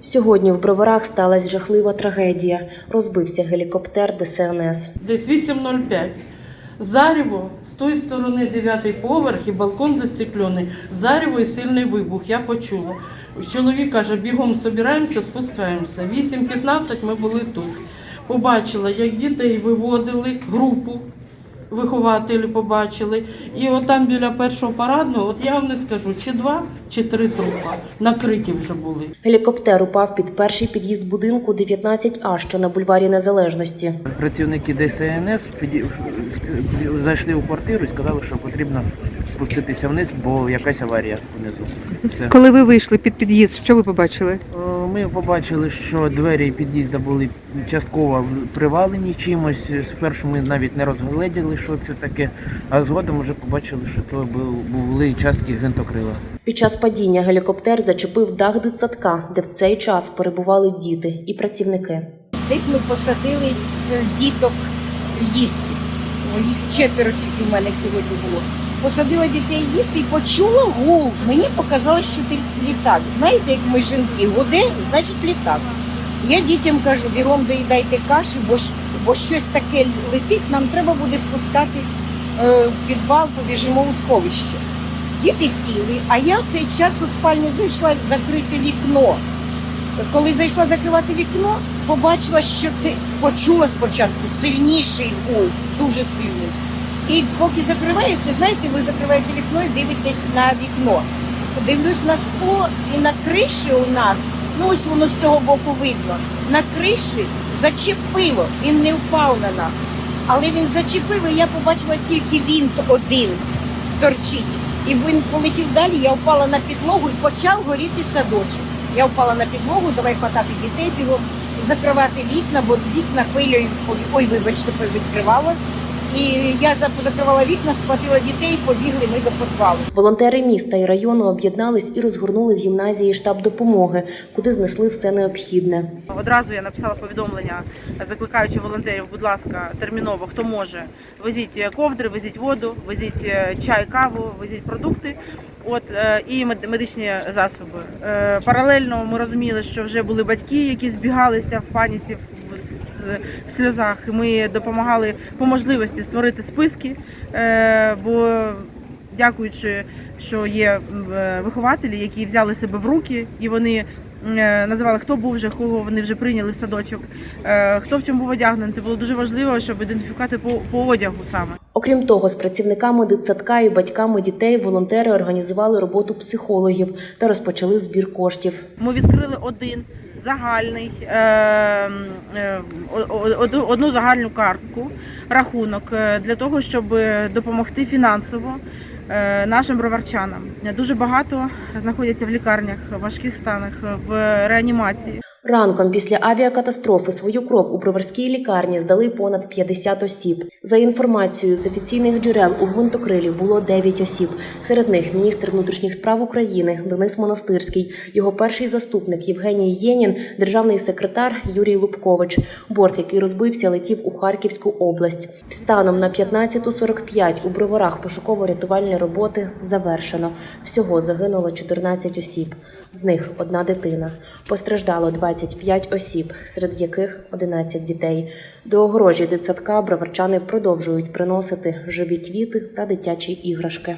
Сьогодні в броварах сталася жахлива трагедія. Розбився гелікоптер ДСНС. Десь 8.05. Зарево, з тої сторони дев'ятий поверх і балкон застеклений. Зарево і сильний вибух. Я почула. Чоловік каже, бігом собираємося, спускаємося. 8.15 ми були тут. Побачила, як дітей виводили групу. Вихователі побачили. І от там біля першого парадного, от я вам не скажу, чи два, чи три трупа накриті вже були. Гелікоптер упав під перший під'їзд будинку 19А, що на бульварі Незалежності. Працівники ДСНС зайшли у квартиру і сказали, що потрібно спуститися вниз, бо якась аварія внизу. Все. Коли ви вийшли під під'їзд, що ви побачили? Ми побачили, що двері під'їзду були частково привалені чимось. Спершу ми навіть не розгледіли, що це таке, а згодом вже побачили, що бу- були частки гвинтокрила. Під час падіння гелікоптер зачепив дах дитсадка, де в цей час перебували діти і працівники. Десь ми посадили е, діток їсти. Їх четверо тільки в мене сьогодні було. Посадила дітей їсти і почула гул. Мені показалось, що ти літак. Знаєте, як ми жінки гуде, значить літак. Я дітям кажу, бігом доїдайте каші, бо, бо щось таке летить, нам треба буде спускатись е, в підвал, побіжимо у сховище. Діти сіли, а я в цей час у спальню зайшла закрити вікно. Коли зайшла закривати вікно, побачила, що це почула спочатку сильніший гул, дуже сильний. І поки закриваєте, знаєте, ви закриваєте вікно і дивитесь на вікно. Дивлюсь на скло і на криші у нас, ну ось воно з цього боку видно. На криші зачепило, він не впав на нас. Але він зачепив, і я побачила тільки вінт один торчить. І він полетів далі, я впала на підлогу і почав горіти садочок. Я впала на підлогу, давай хватати дітей бігом, закривати вікна, бо вікна хвилею, ой, вибачте, відкривала. І я закривала вікна, схватила дітей, побігли ми до підвалу. Волонтери міста і району об'єднались і розгорнули в гімназії штаб допомоги, куди знесли все необхідне. Одразу я написала повідомлення, закликаючи волонтерів, будь ласка, терміново, хто може, везіть ковдри, везіть воду, везіть е, чай, каву, везіть продукти. От е, і мед- медичні засоби. Е, Паралельно ми розуміли, що вже були батьки, які збігалися в паніці в сльозах. І Ми допомагали по можливості створити списки, е, бо дякуючи, що є е, вихователі, які взяли себе в руки, і вони е, називали, хто був вже, кого вони вже прийняли в садочок, хто в чому був одягнений. Це було дуже важливо, щоб ідентифікувати по, по одягу саме. Окрім того, з працівниками дитсадка і батьками дітей волонтери організували роботу психологів та розпочали збір коштів. Ми відкрили один загальний е, е, одну- загальну картку, рахунок е, для того, щоб допомогти фінансово нашим броварчанам. Дуже багато знаходяться в лікарнях в важких станах в реанімації. Ранком після авіакатастрофи свою кров у броварській лікарні здали понад 50 осіб. За інформацією з офіційних джерел у гвинтокрилі було 9 осіб. Серед них міністр внутрішніх справ України Денис Монастирський, його перший заступник Євгеній Єнін, державний секретар Юрій Лубкович. Борт, який розбився, летів у Харківську область. Станом на 15.45 у броварах пошуково-рятувальні роботи завершено. Всього загинуло 14 осіб. З них одна дитина. Постраждало 25 осіб, серед яких 11 дітей. До огорожі дитсадка броварчани продовжують приносити живі квіти та дитячі іграшки.